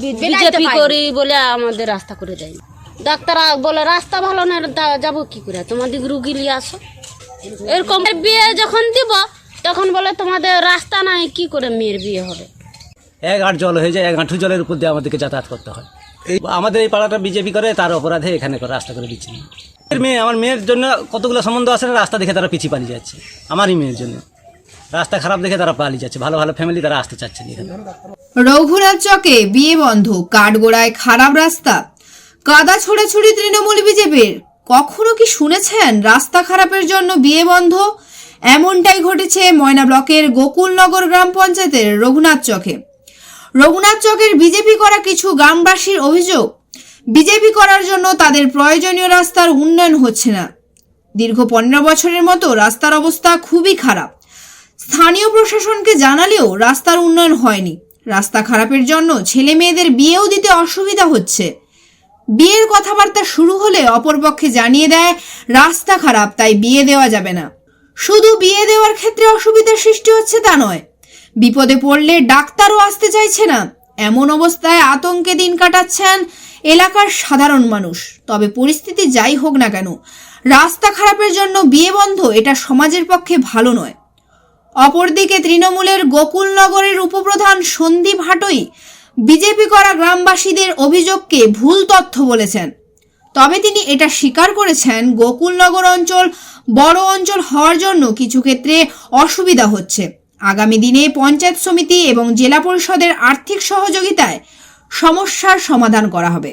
BJP করি বলে আমাদের রাস্তা করে দেয় ডাক্তার বলে রাস্তা ভালো না যাব কি করে? তোমাদের রুগী নিয়ে আসো। এরকম বিয়ে যখন দিব তখন বলে তোমাদের রাস্তা নাই কি করে মেয়ের বিয়ে হবে? এক আট জল হয়ে যায় এক আঁঠু জলের উপর দিয়ে আমাদেরকে যাতায়াত করতে হয়। এই- আমাদের এই পাড়াটা বিজেপি করে তার অপরাধে এখানে করে রাস্তা করে দিচ্ছে। মেয়ে আমার মেয়ের জন্য কতগুলো সম্বন্ধ আছে না রাস্তা দেখে তারা পিছিয়ে পালিয়ে যাচ্ছে। আমারই মেয়ের জন্য। রাস্তা খারাপ দেখে তারা পালিয়ে যাচ্ছে, ভালো ভালো ফ্যামিলি তারা আসতে চাচ্ছে রঘুনাথ চকে বিয়ে বন্ধ, কাঠগোড়ায় খারাপ রাস্তা। কাদা ছোড়াছুড়ি তৃণমূল বিজেপির। কখনো কি শুনেছেন রাস্তা খারাপের জন্য বিয়ে বন্ধ? এমনটাই ঘটেছে ময়না ব্লকের গোকুলনগর গ্রাম পঞ্চায়েতের রঘুনাথ চকে। রঘুনাথ চকের বিজেপি করা কিছু গ্রামবাসীর অভিযোগ। বিজেপি করার জন্য তাদের প্রয়োজনীয় রাস্তার উন্নয়ন হচ্ছে না। দীর্ঘ পনেরো বছরের মতো রাস্তার অবস্থা খুবই খারাপ। স্থানীয় প্রশাসনকে জানালেও রাস্তার উন্নয়ন হয়নি। রাস্তা খারাপের জন্য ছেলে মেয়েদের বিয়েও দিতে অসুবিধা হচ্ছে। বিয়ের কথাবার্তা শুরু হলে অপরপক্ষে জানিয়ে দেয়, রাস্তা খারাপ, তাই বিয়ে দেওয়া যাবে না। শুধু বিয়ে দেওয়ার ক্ষেত্রে অসুবিধার সৃষ্টি হচ্ছে তা নয়। বিপদে পড়লে ডাক্তারও আসতে চাইছে না। এমন অবস্থায় আতঙ্কে দিন কাটাচ্ছেন এলাকার সাধারণ মানুষ। তবে পরিস্থিতি যাই হোক না কেন, রাস্তা খারাপের জন্য বিয়ে বন্ধ এটা সমাজের পক্ষে ভালো নয়। অপরদিকে তৃণমূলের গোকুলনগরের উপপ্রধান সন্দীপ হাটই বিজেপি করা গ্রামবাসীদের অভিযোগকে ভুল তথ্য বলেছেন। তবে তিনি এটা স্বীকার করেছেন, গোকুলনগর অঞ্চল বড় অঞ্চল হওয়ার জন্য কিছু ক্ষেত্রে অসুবিধা হচ্ছে। আগামী দিনে পঞ্চায়েত সমিতি এবং জেলা পরিষদের আর্থিক সহযোগিতায় সমস্যার সমাধান করা হবে।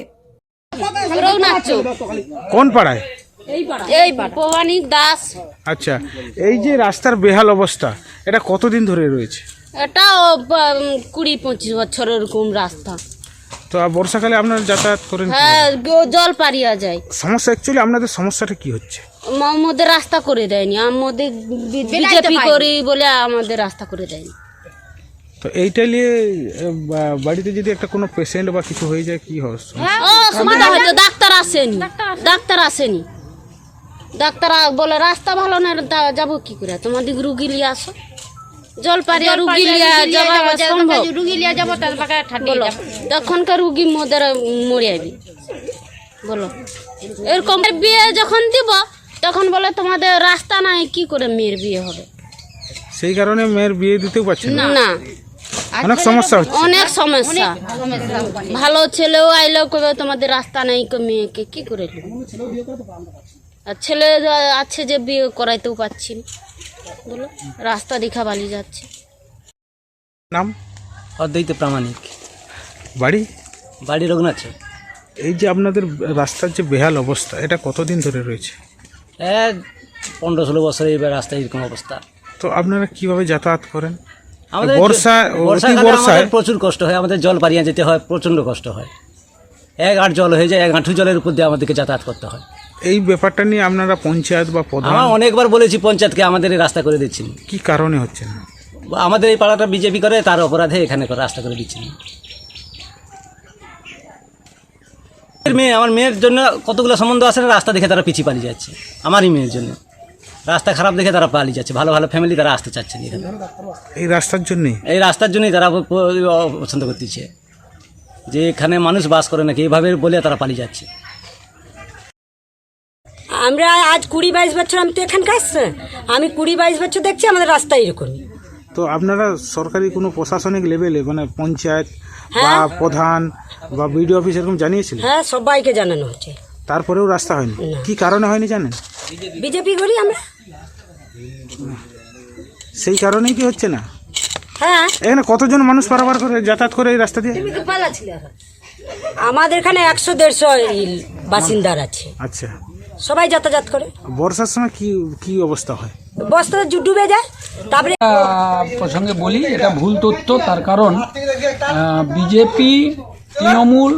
কোন পাড়ায়? এই ভবানী দাস। আচ্ছা এই যে রাস্তার বেহাল অবস্থা এটা কতদিন ধরে রয়েছে? এটাও বা- কুড়ি পঁচিশ বছর এরকম রাস্তা। তো বর্ষাকালে আপনারা যাতায়াত করেন হ্যাঁ জল পারিয়া যায়। সমস্যা অ্যাকচুয়ালি আপনাদের সমস্যাটা কি হচ্ছে? আমাদের রাস্তা করে দেয়নি। আমাদের বিজেপি করি বলে আমাদের রাস্তা করে দেয়নি। তো এইটা নিয়ে বাড়িতে যদি একটা কোনো পেশেন্ট বা কিছু হয়ে যায় কি হবে ও হয়তো ডাক্তার আসেনি। ডাক্তার আসেনি। ডাক্তার বলে রাস্তা ভালো না যাব কি করে? তোমাদের রুগী নিয়ে আসো। জল রুগী নিয়ে যাওয়া সম্ভব। রুগী লিয়ে যাব বলো তখনকার রুগী মোদের মরে যাবি। বলো এরকম বিয়ে যখন দিব তখন বলে তোমাদের রাস্তা নাই কি করে মেয়ের বিয়ে হবে? সেই কারণে মেয়ের বিয়ে দিতেও পারছে না। না। অনেক সমস্যা হচ্ছে। অনেক সমস্যা। ভালো ছেলেও আইলেও কবে তোমাদের রাস্তা নাই কো মেয়েকে কি করে? আর ছেলে আছে যে বিয়ে করাইতেও পাচ্ছি না। বলো রাস্তা দেখা বালি যাচ্ছে। নাম? অদ্বৈত প্রামাণিক। বাড়ি? বাড়ি রঘুনাথ। এই যে আপনাদের রাস্তার যে বেহাল অবস্থা এটা কতদিন ধরে রয়েছে? এক পনেরো ষোলো বছর এই রাস্তায় এরকম অবস্থা। তো আপনারা কীভাবে যাতায়াত করেন? আমাদের বর্ষা বর্ষায় প্রচুর কষ্ট হয় আমাদের জল পারিয়ে যেতে হয় প্রচণ্ড কষ্ট হয়। এক আট জল হয়ে যায় এক আঁঠু জলের উপর দিয়ে আমাদেরকে যাতায়াত করতে হয়। এই ব্যাপারটা নিয়ে আপনারা পঞ্চায়েত বা প্রধান আমরা অনেকবার বলেছি পঞ্চায়েতকে আমাদের এই রাস্তা করে দিচ্ছেন। কি কারণে হচ্ছে না? আমাদের এই পাড়াটা বিজেপি করে তার অপরাধে এখানে করে রাস্তা করে দিচ্ছেন। মেয়ে আমার মেয়ের জন্য কতগুলো সম্বন্ধ আছে না রাস্তা দেখে তারা পিছিয়ে পালিয়ে যাচ্ছে। আমারই মেয়ের জন্য। রাস্তা খারাপ দেখে তারা পালিয়ে যাচ্ছে। ভালো ভালো ফ্যামিলি তারা আসতে চাচ্ছে না এখানে। এই রাস্তার জন্যই? এই রাস্তার জন্যই তারা পছন্দ করতেছে। যে এখানে মানুষ বাস করে নাকি এইভাবে বলে তারা পালিয়ে যাচ্ছে। আমরা আজ কুড়ি বাইশ বছর আমি তো এখানকার আমি কুড়ি বাইশ বছর দেখছি আমাদের রাস্তা এরকমই। তো আপনারা সরকারি কোনো প্রশাসনিক লেভেলে মানে পঞ্চায়েত বা হ্যাঁ। প্রধান বা বিডিও অফিস এরকম জানিয়েছিলেন? হ্যাঁ সবাইকে জানানো হচ্ছে। তারপরেও রাস্তা হয়নি। কি কারণে হয়নি জানেন? বিজেপি করি আমরা। সেই কারণেই কি হচ্ছে না? হ্যাঁ। এখানে কতজন মানুষ পারাবার করে যাতায়াত করে এই রাস্তা দিয়ে? আমাদের এখানে একশো দেড়শো বাসিন্দার আছে। আচ্ছা। সবাই যাতায়াত করে। বর্ষার সময় কি কি অবস্থা হয়? বস্তা ডুবে যায় তারপরে প্রসঙ্গে বলি এটা ভুল তথ্য তার কারণ বিজেপি তৃণমূল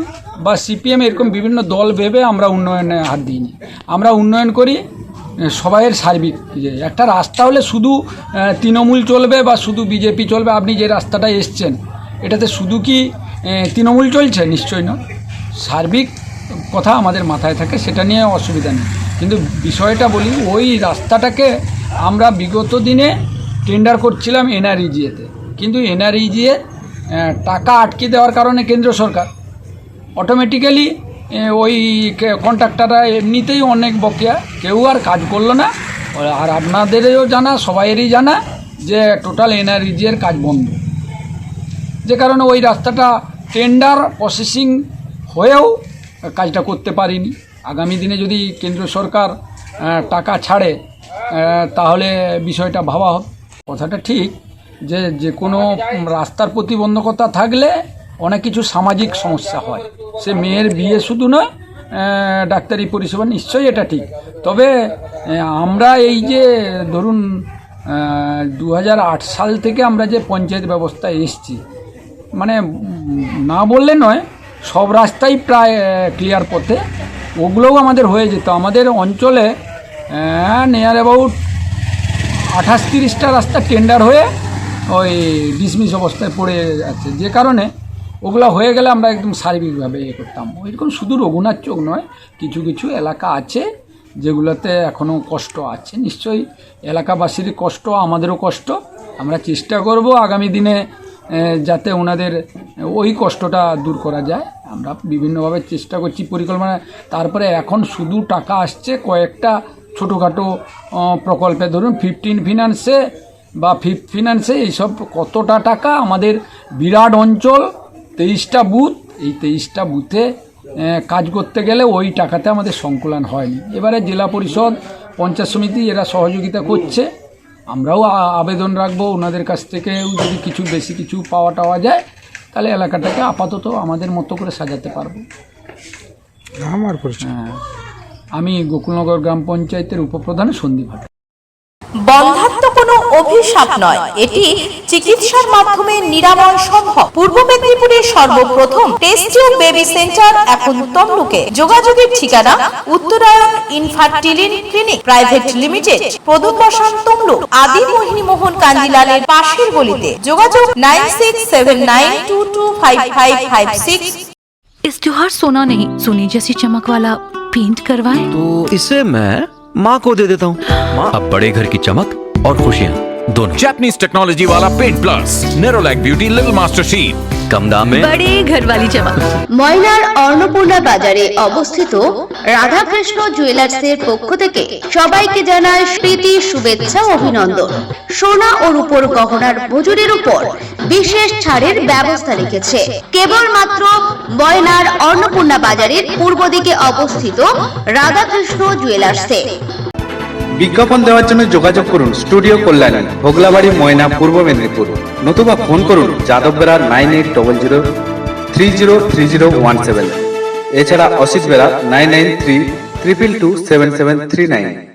বা সিপিএম এরকম বিভিন্ন দল ভেবে আমরা উন্নয়নে হাত দিইনি। আমরা উন্নয়ন করি সবাইয়ের সার্বিক যে একটা রাস্তা হলে শুধু তৃণমূল চলবে বা শুধু বিজেপি চলবে আপনি যে রাস্তাটা এসছেন এটাতে শুধু কি তৃণমূল চলছে? নিশ্চয়ই না সার্বিক কথা আমাদের মাথায় থাকে, সেটা নিয়ে অসুবিধা নেই। কিন্তু বিষয়টা বলি, ওই রাস্তাটাকে আমরা বিগত দিনে টেন্ডার করছিলাম এনআরইজিএতে। কিন্তু এনআরইজিএ টাকা আটকে দেওয়ার কারণে কেন্দ্র সরকার অটোমেটিক্যালি ওই কন্ট্রাক্টাররা এমনিতেই অনেক বকেয়া, কেউ আর কাজ করল না। আর আপনাদেরও জানা, সবাইয়েরই জানা যে টোটাল এনআরইজির কাজ বন্ধ। যে কারণে ওই রাস্তাটা টেন্ডার প্রসেসিং হয়েও কাজটা করতে পারিনি। আগামী দিনে যদি কেন্দ্র সরকার টাকা ছাড়ে তাহলে বিষয়টা ভাবা হবে কথাটা ঠিক যে যে কোনো রাস্তার প্রতিবন্ধকতা থাকলে অনেক কিছু সামাজিক সমস্যা হয়। সে মেয়ের বিয়ে শুধু আহ, ডাক্তারি পরিষেবা নিশ্চয়ই এটা ঠিক। তবে আমরা এই যে ধরুন দু হাজার আট সাল থেকে আমরা যে পঞ্চায়েত ব্যবস্থায় এসছি মানে না বললে নয় সব রাস্তাই প্রায় ক্লিয়ার পথে। ওগুলোও আমাদের হয়ে যেত। আমাদের অঞ্চলে নিয়ার অ্যাবাউট আঠাশ তিরিশটা রাস্তা টেন্ডার হয়ে ওই ডিসমিস অবস্থায় পড়ে আছে। যে কারণে ওগুলো হয়ে গেলে আমরা একদম সার্বিকভাবে ইয়ে করতাম। ওইরকম শুধু রঘুনাথ চোখ নয়, কিছু কিছু এলাকা আছে যেগুলোতে এখনও কষ্ট আছে। নিশ্চয়ই এলাকাবাসীর কষ্ট, আমাদেরও কষ্ট। আমরা চেষ্টা করব আগামী দিনে যাতে ওনাদের ওই কষ্টটা দূর করা যায়। আমরা বিভিন্নভাবে চেষ্টা করছি পরিকল্পনা। তারপরে এখন শুধু টাকা আসছে কয়েকটা ছোটোখাটো প্রকল্পে। ধরুন ফিফটিন ফিনান্সে বা ফিফ ফিনান্সে এইসব কতটা টাকা আমাদের বিরাট অঞ্চল, তেইশটা বুথ এই তেইশটা বুথে কাজ করতে গেলে ওই টাকাতে আমাদের সংকুলন হয়নি। এবারে জেলা পরিষদ, পঞ্চায়েত সমিতি এরা সহযোগিতা করছে। আমরাও আবেদন রাখব ওনাদের কাছ থেকেও যদি কিছু বেশি কিছু পাওয়া টাওয়া যায় তাহলে এলাকাটাকে আপাতত আমাদের মতো করে সাজাতে পারব। আমার হ্যাঁ। আমি গোকুলনগর গ্রাম পঞ্চায়েতের উপপ্রধান সন্দীপ বন্ধাত্ম কোনো অভিশাপ নয় এটি চিকিৎসার মাধ্যমে নিরাময় সম্ভব পূর্ব মেদিনীপুরের সর্বপ্রথম টেস্টিউ বেবি সেন্টার এখন তমলুকে যোগাযোগের ঠিকানা Uttarayan infertility clinic private limited প্রদূত বসান তমলুক আদি মোহিনী মোহন কান্দিলালের পাশের গলিতে যোগাযোগ nine six seven nine two two five five five six इस त्योहार सोना नहीं सोने जैसी चमक वाला पेंट करवाएं तो इसे मैं माँ को दे देता हूँ अब बड़े घर की चमक और खुशियाँ दोनों जापानीज टेक्नोलॉजी वाला paint plus Nerolac beauty little master sheet कम दाम में बड़े घर वाली चमक ময়নার অন্নপূর্ণা বাজারে অবস্থিত রাধাকৃষ্ণ জুয়েলার্সের পক্ষ থেকে সবাইকে জানায় প্রীতি শুভেচ্ছা ও অভিনন্দন সোনা ও রূপোর গহনার মজুরির উপর বিশেষ ছাড়ের ব্যবস্থা রেখেছে। কেবলমাত্র ময়নার অন্নপূর্ণা বাজারের পূর্ব দিকে অবস্থিত রাধাকৃষ্ণ জুয়েলার্সে। বিজ্ঞাপন দেওয়ার জন্য যোগাযোগ করুন স্টুডিও কল্যাণী, ভোগলাবাড়ি, ময়না, পূর্ব মেদিনীপুর। নতুবা ফোন করুন Yadav nine eight double zero three zero three zero one seven. এছাড়া Asit Bera nine nine three triple two seven seven three nine.